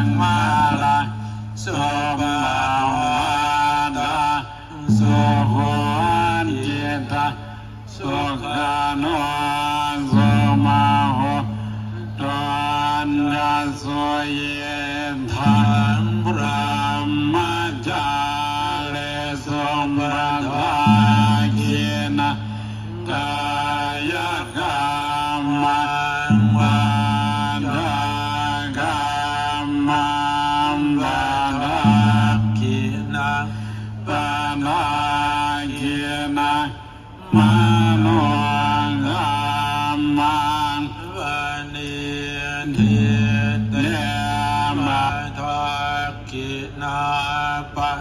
งมาลาสุภาวดาสุโหจิตาสุขานุสุมาโหตันยาสุเยทังพระมาจาเลสุมราภาเกนะกายกรรมังวั ปนากินะมโนรรมังวันนิทิเตมาทักกินาปะ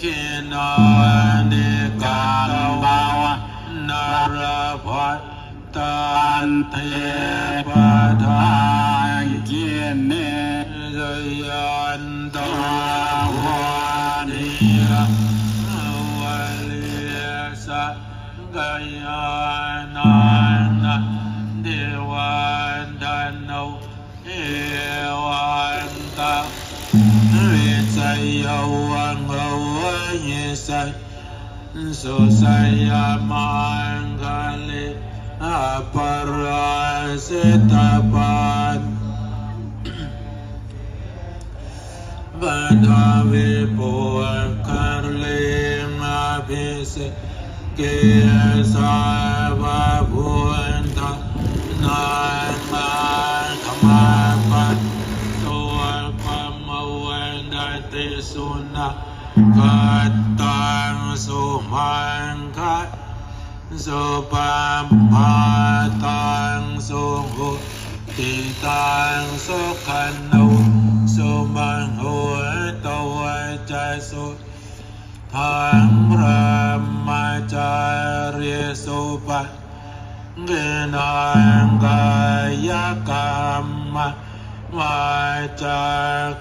กินเนกาลบวะนารพัตตันเทปทานกินเนยันตวานิยวัลย สักยานานะเดวันดันโนเอวันตาวิจัยยวังโอยิสัยสุสัยยมังกาลิอาปราสิตปันบัดาวิปุคารลิมาภิสิ เกสาวะพุนทนามาธรรมาปัตตัวปะมเวนติสุนะกัตตังสุมังคะสุปัมภาตังสุหุติตังสุขันโนสุมังหุตัวใจสุทังรา จารยสุปะเกนังกายกรรมวาจา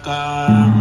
กรรม